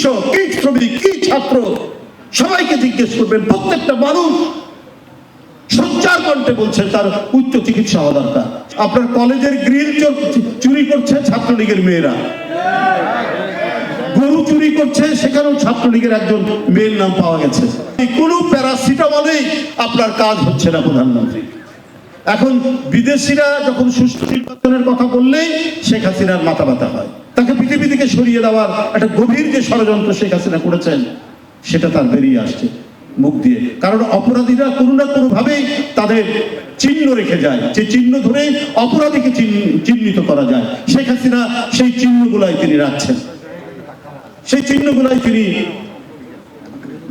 কৃষক কি শ্রমিক কি ছাত্র, সবাইকে জিজ্ঞেস করবেন, প্রত্যেকটা মানুষ সঞ্চার কণ্ঠে বলছে, তার উচ্চ চিকিৎসা হওয়া দরকার। আপনার কলেজের গ্রিল চুরি করছে ছাত্রলীগের মেয়েরা। গরু চুরি করছে, সেখানেও ছাত্রলীগের একজন মেয়ের নাম পাওয়া গেছে। কোনো প্যারাসিটামলেই আপনার কাজ হচ্ছে না, প্রধানমন্ত্রী। এখন বিদেশিরা যখন সুষ্ঠু নির্বাচনের কথা বললেই শেখ হাসিনার মাথা ব্যথা হয়। তাকে পৃথিবী থেকে সরিয়ে দেওয়ার একটা গভীর যে ষড়যন্ত্র শেখ হাসিনা করেছেন, সেটা তার বেরিয়ে আসছে মুখ দিয়ে। কারণ অপরাধীরা কোনো না কোনো ভাবেই তাদের চিহ্ন রেখে যায়। যে চিহ্ন ধরে অপরাধীকে চিহ্নিত করা যায়। শেখ হাসিনা সেই চিহ্নগুলাই তিনি রাখছেন। সেই চিহ্নগুলাই তিনি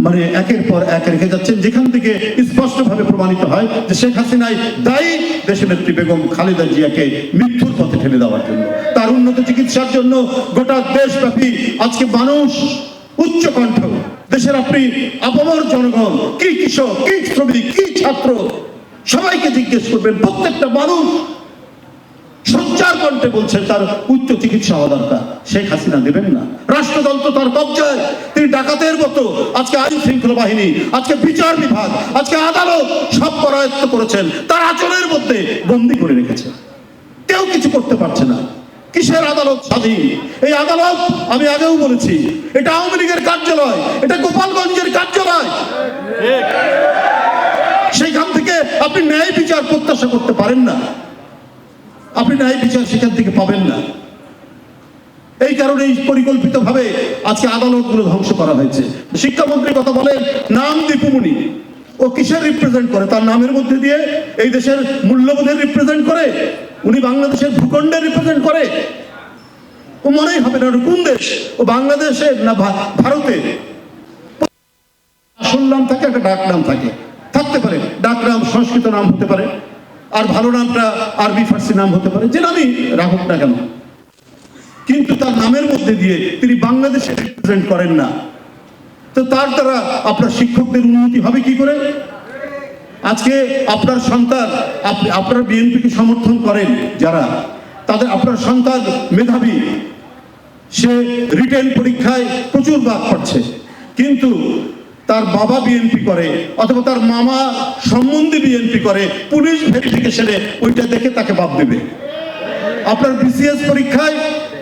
মানে একের পর এক রেখে যাচ্ছেন। যেখান থেকে স্পষ্টভাবে প্রমাণিত হয় যে শেখ হাসিনাই দায়ী দেশনেত্রী বেগম খালেদা জিয়াকে মৃত্যুর পথে ঠেলে দেওয়ার জন্য। তার উন্নত চিকিৎসার জন্য গোটা দেশব্যাপী আজকে মানুষ উচ্চ কণ্ঠ। দেশের আপনি আপামর জনগণ, কি কৃষক, কি শ্রমিক, কি ছাত্র, সবাইকে জিজ্ঞেস করবেন, প্রত্যেকটা মানুষ সঞ্চার কণ্ঠে বলছে তার উচ্চ চিকিৎসা হওয়া দরকার। শেখ হাসিনা দেবেন না। রাষ্ট্রযন্ত্র তার কবজায়। তিনি ডাকাতের মতো। আজকে আইন শৃঙ্খলা বাহিনী আজকে বিচার বিভাগ আজকে আদালত সব করায়ত্ত করেছেন। তার আচরণের মধ্যে বন্দি করে রেখেছেন কেউ কিছু করতে পারছে না। কিসের আদালত স্বাধীন? এই আদালত আমি আগেও বলেছি এটা আওয়ামী লীগের কার্যালয় এটা গোপালগঞ্জের কার্যালয়। সেইখান থেকে আপনি ন্যায় বিচার প্রত্যাশা করতে পারেন না। আপনি ন্যায় বিচার সেখান থেকে পাবেন না। এই কারণে পরিকল্পিতভাবে আজকে আদালতগুলো ধ্বংস করা হয়েছে। শিক্ষামন্ত্রী কথা বলেন, নাম দীপুমণি। ও কিসের রিপ্রেজেন্ট করে? তার নামের মধ্যে দিয়ে এই দেশের মূল্যবোধের রিপ্রেজেন্ট করে? উনি বাংলাদেশের ভূখণ্ডের রিপ্রেজেন্ট করে? ও মনেই হবে না কোন দেশ? ও বাংলাদেশের না ভারতে? আসল নাম থাকে একটা ডাক নাম থাকে। থাকতে পারে। ডাক নাম সংস্কৃত নাম হতে পারে। আর ভালো নামটা আরবি ফার্সি নাম হতে পারে। যে নামই রাখুক না কেন? কিন্তু তার নামের মধ্যে দিয়ে তিনি বাংলাদেশে রিপ্রেজেন্ট করেন না। তো তার দ্বারা আপনার শিক্ষকদের উন্নতি হবে কি করে? আজকে আপনার সন্তান, আপনি, আপনার বিএনপিকে সমর্থন করেন যারা, তাদের, আপনার সন্তান মেধাবী, সে রিটেন পরীক্ষায় প্রচুর বাদ পাচ্ছে কিন্তু তার বাবা বিএনপি করে, অথবা তার মামা সম্বন্ধে বিএনপি করে, পুলিশ ভেরিফিকেশনে ওইটা দেখে তাকে বাদ দেবে। আপনার বিসিএস পরীক্ষায়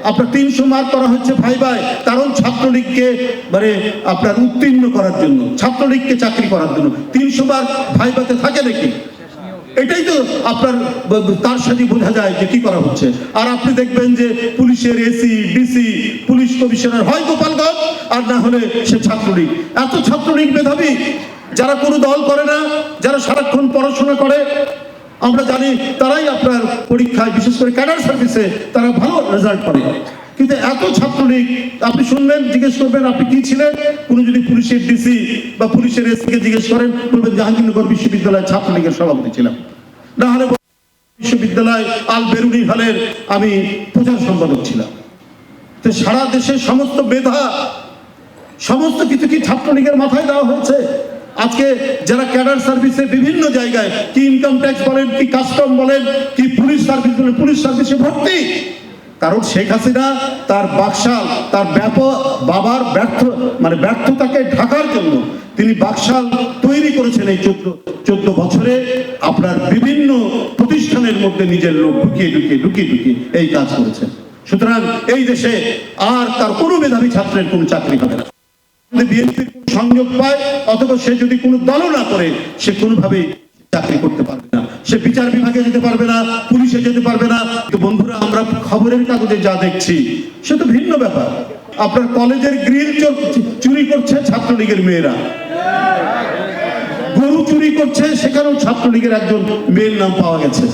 আপনার তিনশো মার্ক করা হচ্ছে ভাইবাই কারণ ছাত্রলীগকে মানে আপনার উত্তীর্ণ করার জন্য, ছাত্রলীগকে চাকরি করার জন্য। তিনশো মার্ক ভাইবাতে থাকে নাকি? এটাই তো আপনার তার সাথে বোঝা যায় যে কি করা হচ্ছে। আর আপনি দেখবেন যে পুলিশের এসি, ডিসি, পুলিশ কমিশনার হয় গোপালগঞ্জ আর না হলে সে ছাত্রলীগ। এত ছাত্রলীগ মেধাবী যারা কোনো দল করে না, যারা সারাক্ষণ পড়াশোনা করে, আমরা জানি তারাই আপনার পরীক্ষায়, বিশেষ করে ক্যাডার সার্ভিসে তারা ভালো রেজাল্ট করে কিন্তু এত ছাত্রলীগ, আপনি শুনবেন, জিজ্ঞেস করবেন, আপনি কি ছিলেন? কোনো যদি পুলিশের ডিসি বা পুলিশের এসিকে জিজ্ঞেস করেন, বলবেন জাহাঙ্গীরনগর বিশ্ববিদ্যালয়ের ছাত্রলীগের সভাপতি ছিলাম। না হলে বিশ্ববিদ্যালয় আল বেরুনি হলের আমি প্রচার সম্পাদক ছিলাম। তো সারা দেশের সমস্ত মেধা সমস্ত কিছু কি ছাত্রলীগের মাথায় দেওয়া হয়েছে? আজকে যারা ক্যাডার সার্ভিসে বিভিন্ন জায়গায় কি ইনকাম ট্যাক্স বলেন, কি কাস্টম বলেন, কি পুলিশ সার্ভিস বলেন, পুলিশ সার্ভিসে ভর্তি। কারণ শেখ হাসিনা তার বাকশাল, তার ব্যাপক বাবার ব্যর্থ মানে ব্যর্থতাকে ঢাকার জন্য তিনি বাকশাল তৈরি করেছেন এই চোদ্দ চোদ্দ বছরে। আপনার বিভিন্ন প্রতিষ্ঠানের মধ্যে নিজের লোক ঢুকিয়ে ঢুকিয়ে ঢুকিয়ে ঢুকিয়ে এই কাজ করেছেন। সুতরাং এই দেশে আর তার কোনো মেধাবী ছাত্রের কোনো চাকরি হবে না। বিএনপির সংযোগ পায়, অথবা সে যদি কোনো দলও না করে, সে কোনোভাবেই চাকরি করতে পারবে না। সে বিচার বিভাগে যেতে পারবে না, পুলিশে যেতে পারবে না। বন্ধুরা, আমরা খবরের কাগজে যা দেখছি, সে তো ভিন্ন ব্যাপার। আপনার কলেজের গ্রিল চুরি করছে ছাত্রলীগের মেয়েরা। গরু চুরি করছে, সেখানেও ছাত্রলীগের একজন মেয়ের নাম পাওয়া গেছে।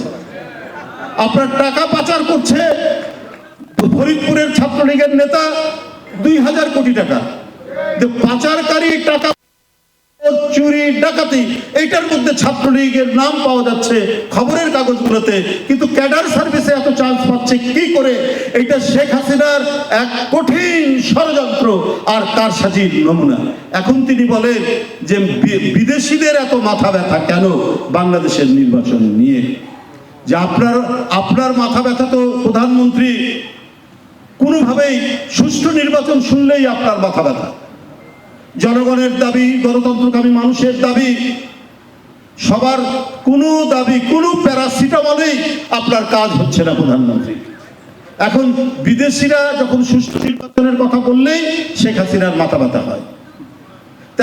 আপনার টাকা পাচার করছে, ফরিদপুরের ছাত্রলীগের নেতা, দুই হাজার কোটি টাকা। যে পাচারকারী টাকা চুরি ডাকাতি মধ্যে ছাত্রলীগের নাম পাওয়া যাচ্ছে খবরের কাগজগুলোতে। কিন্তু ক্যাডার সার্ভিসে এত চান্স পাচ্ছে কি করে? এটা শেখ হাসিনার এক কঠিন ষড়যন্ত্র আর তার সাজির নমুনা। এখন তিনি বলেন যে বিদেশিদের এত মাথা ব্যথা কেন বাংলাদেশের নির্বাচন নিয়ে? যে আপনার আপনার মাথা ব্যথা তো প্রধানমন্ত্রী কোনোভাবেই সুষ্ঠু নির্বাচন শুনলেই আপনার মাথা ব্যথা। জনগণের দাবি, গণতন্ত্রকামী মানুষের দাবি, সবার কোনো দাবি, কোনো প্যারাসিটামলেই আপনার কাজ হচ্ছে না প্রধানমন্ত্রী। এখন বিদেশিরা যখন সুষ্ঠু নির্বাচনের কথা বললেই শেখ হাসিনার মাথা ব্যথা হয়।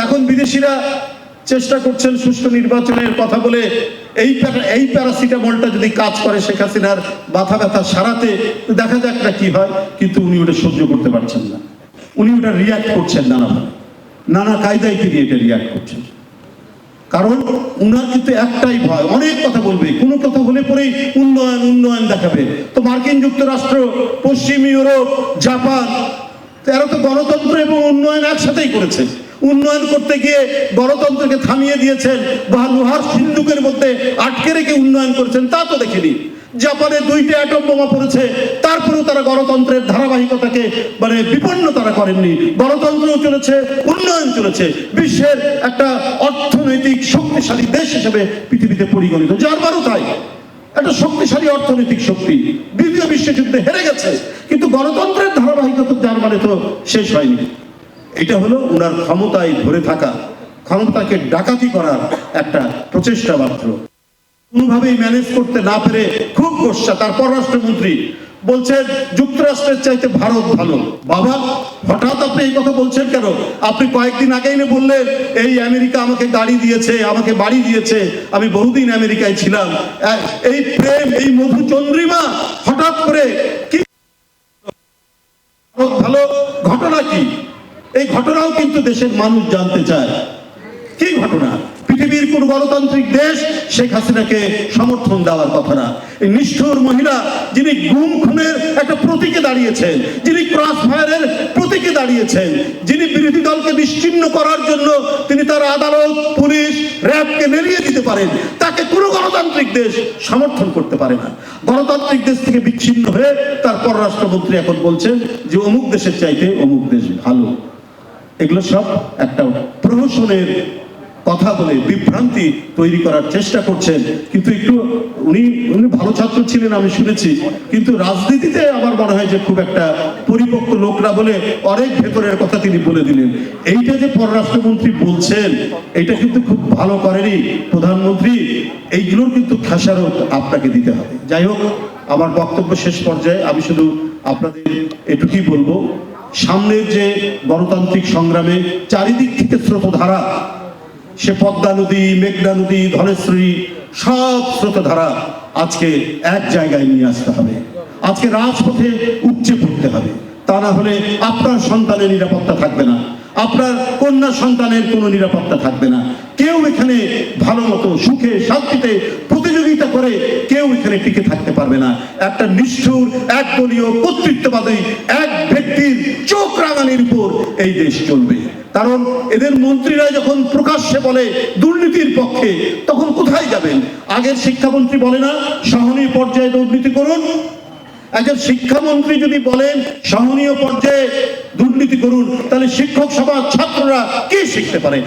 এখন বিদেশিরা চেষ্টা করছেন সুষ্ঠু নির্বাচনের কথা বলে এই এই প্যারাসিটামলটা যদি কাজ করে শেখ হাসিনার মাথা ব্যথা সারাতে, দেখা যাক না কি হয়, কিন্তু উনি ওটা সহ্য করতে পারছেন না। উনি ওটা রিয়াক্ট করছেন নানাভাবে। নানা কায়দায় তিনি এটা রিয়াক্ট করছেন। কারণ উনার কিন্তু একটাই ভয়, অনেক কথা বলবে। কোনো কথা হলে পরেই উন্নয়ন উন্নয়ন দেখাবে। তো মার্কিন যুক্তরাষ্ট্র, পশ্চিম ইউরোপ, জাপান এরা তো গণতন্ত্র এবং উন্নয়ন একসাথেই করেছে। উন্নয়ন করতে গিয়ে গণতন্ত্রকে থামিয়ে দিয়েছেন, বা লোহার সিন্ধুকের মধ্যে আটকে রেখে উন্নয়ন করেছেন, তা তো দেখিনি। জাপানে দুইটা অ্যাটম বোমা পড়েছে। তারপরেও তারা গণতন্ত্রের ধারাবাহিকতাকে মানে বিপন্ন তারা করেননি। গণতন্ত্রও চলেছে, উন্নয়ন চলেছে। বিশ্বের একটা অর্থনৈতিক শক্তিশালী দেশ হিসেবে পৃথিবীতে পরিগণিত। জার্মানও তাই। একটা শক্তিশালী অর্থনৈতিক শক্তি। দ্বিতীয় বিশ্বযুদ্ধে হেরে গেছে। কিন্তু গণতন্ত্রের ধারাবাহিকতা জার্মানে তো শেষ হয়নি। এটা হলো ওনার ক্ষমতায় ধরে থাকা, ক্ষমতাকে ডাকাতি করার একটা প্রচেষ্টা মাত্র। কোনোভাবেই ম্যানেজ করতে না পেরে খুব গোসা তার পররাষ্ট্রমন্ত্রী বলছেন, যুক্তরাষ্ট্রের চাইতে ভারত ভালো। বাবা, হঠাৎ আপনি এই কথা বলছেন কেন? আপনি কয়েকদিন আগেই না বললেন, এই আমেরিকা আমাকে গাড়ি দিয়েছে, আমাকে বাড়ি দিয়েছে, আমি বহুদিন আমেরিকায় ছিলাম। এই প্রেম, এই মধু চন্দ্রিমা, হঠাৎ করে কি ভালো, ঘটনা কি? এই ঘটনাও কিন্তু দেশের মানুষ জানতে চায়। কি ঘটনা? পৃথিবীর কোন গণতান্ত্রিক দেশ শেখ হাসিনাকে সমর্থন দেওয়ার কথা না। এই নিষ্ঠুর মহিলা যিনি গুম খুনের একটা প্রতীকে দাঁড়িয়েছেন, যিনি ক্রস ফায়ারের প্রতীকে দাঁড়িয়েছেন, যিনি বিরোধী দলকে নিশ্চিন্ন করার জন্য তিনি তার আদালত, পুলিশ, র্যাবকে নেড়িয়ে দিতে পারেন, তাকে কোনো গণতান্ত্রিক দেশ সমর্থন করতে পারে না। গণতান্ত্রিক দেশ থেকে বিচ্ছিন্ন হয়ে তার পররাষ্ট্রমন্ত্রী এখন বলছেন যে অমুক দেশের চাইতে অমুক দেশ ভালো। এগুলো সব একটা প্রহসনের কথা বলে বিভ্রান্তি তৈরি করার চেষ্টা করছেন। কিন্তু একটু উনি উনি ভালো ছাত্র ছিলেন আমি শুনেছি। কিন্তু রাজনীতিতে আমার মনে হয় যে খুব একটা পরিপক্ক লোক না বলে অনেক ভেতরের কথা তিনি বলে দিলেন। এইটা যে পররাষ্ট্রমন্ত্রী বলছেন, এটা কিন্তু খুব ভালো করেনি। প্রধানমন্ত্রী, এইগুলোর কিন্তু খেসারত আপনাকে দিতে হবে। যাই হোক, আমার বক্তব্য শেষ পর্যায়ে আমি শুধু আপনাদের এটুকুই বলব, সামনের যে গণতান্ত্রিক সংগ্রামে চারিদিক থেকে স্রোতধারা সে পদ্মা নদী, মেঘনা নদী ধলেশ্বরী সব স্রোতধারা আজকে এক জায়গায় নিয়ে আসতে হবে। আজকে রাজপথে উপচে পড়তে হবে। তা না হলে আপনার সন্তানের নিরাপত্তা থাকবে না। আপনার কন্যা সন্তানের কোনো নিরাপত্তা থাকবে না। কেউ এখানে ভালো মতো সুখে, শান্তিতে প্রতিযোগিতা করে কেউ এখানে টিকে থাকতে পারবে না। একটা নিষ্ঠুর, একদলীয়, কর্তৃত্ববাদী এক ব্যক্তির চোখ রাঙানির উপর এই দেশ চলবে। কারণ এদের মন্ত্রীরা যখন প্রকাশ্যে বলে দুর্নীতির পক্ষে, তখন কোথায় যাবেন? আগের শিক্ষামন্ত্রী বলে না, সহনীয় পর্যায়ে দুর্নীতি করুন। একজন শিক্ষামন্ত্রী যদি বলেন, সহনীয় পর্যায়ে দুর্নীতি করুন, তাহলে শিক্ষক সমাজ ছাত্ররা কি শিখতে পারে?